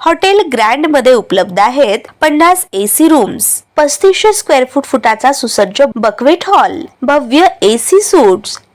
Hotel ग्रँडमध्ये उपलब्ध आहेत पन्नास एसी रूम्स पस्तीसशे स्क्वेअर फूट फुटाचा सुसज्ज बकवेट हॉल भव्य एसी सूट्स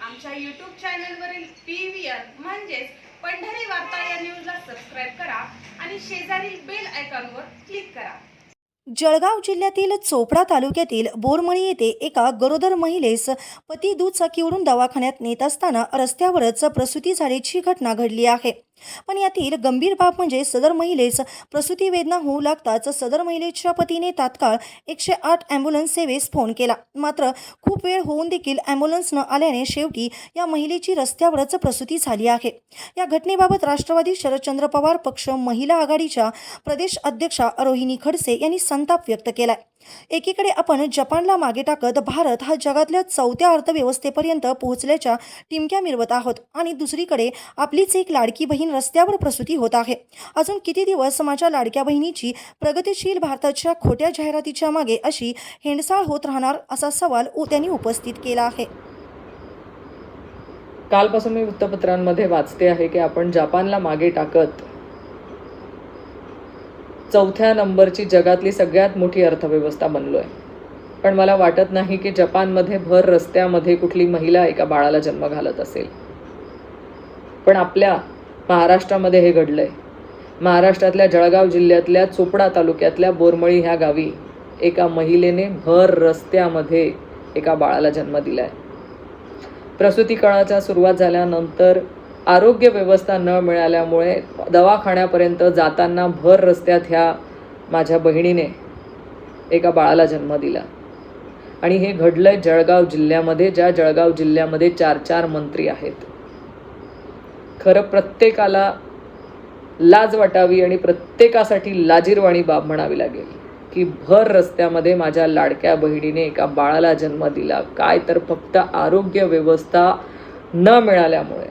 आमच्या यूट्यूब चॅनलवरील पी व्ही आर म्हणजेच पंढरी वार्ता या न्यूजला सबस्क्राईब करा आणि शेजारील बेल आयकॉनवर क्लिक करा. जळगाव जिल्ह्यातील चोपडा तालुक्यातील बोरमळी येथे एका गरोदर महिलेस पती दुचाकीवरून दवाखान्यात नेत असताना रस्त्यावरच प्रसूती झाल्याची घटना घडली आहे. पण यातील गंभीर बाब म्हणजे सदर महिलेस प्रसूती वेदना होऊ लागताच सदर महिलेच्या पतीने तात्काळ एकशे आठ ॲम्ब्युलन्स सेवेस फोन केला. मात्र खूप वेळ होऊन देखील ॲम्ब्युलन्स न आल्याने शेवटी या महिलेची रस्त्यावरच प्रसूती झाली आहे. या घटनेबाबत राष्ट्रवादी शरदचंद्र पवार पक्ष महिला आघाडीच्या प्रदेश अध्यक्षा रोहिणी खडसे यांनी संताप व्यक्त केलाय. एकीकडे आपण जपानला मागे टाकत भारत हा जगातल्या चौथ्या अर्थव्यवस्थेपर्यंत पोहोचल्याच्या टिमक्या मिरवत आहोत. आणि दुसरीकडे आपलीच एक लाडकी बहीण रस्त्यावर प्रसूती होत आहे. अजून किती दिवस माझ्या लाडक्या बहिणीची प्रगतिशील भारताच्या खोट्या जाहिरातीच्या मागे अशी हेंडसाळ होत राहणार असा सवाल त्यांनी उपस्थित केला आहे. कालपासून मी वृत्तपत्रांमध्ये वाचते आहे की आपण जपानला मागे टाकत चौथ्या नंबरची जगातली सगळ्यात मोठी अर्थव्यवस्था बनलो आहे पण मला वाटत नाही की जपानमध्ये भर रस्त्यामध्ये कुठली महिला एका बाळाला जन्म घालत असेल. पण आपल्या महाराष्ट्रामध्ये हे घडलं आहे महाराष्ट्रातल्या जळगाव जिल्ह्यातल्या चोपडा तालुक्यातल्या बोरमळी ह्या गावी एका महिलेने भर रस्त्यामध्ये एका बाळाला जन्म दिलाय. प्रसूती काळाच्या सुरुवात झाल्यानंतर आरोग्य व्यवस्था न मिळाल्यामुळे दवाखान्यापर्यंत जाताना भर रस्त्यात ह्या माझ्या बहिणीने एका बाळाला जन्म दिला. आणि हे घडलं जळगाव जिल्ह्यामध्ये ज्या जळगाव जिल्ह्यामध्ये चार चार मंत्री आहेत. खरं प्रत्येकाला लाज वाटावी आणि प्रत्येकासाठी लाजीरवाणी बाब म्हणावी लागेल की भर रस्त्यामध्ये माझ्या लाडक्या बहिणीने एका बाळाला जन्म दिला. काय तर फक्त आरोग्य व्यवस्था न मिळाल्यामुळे.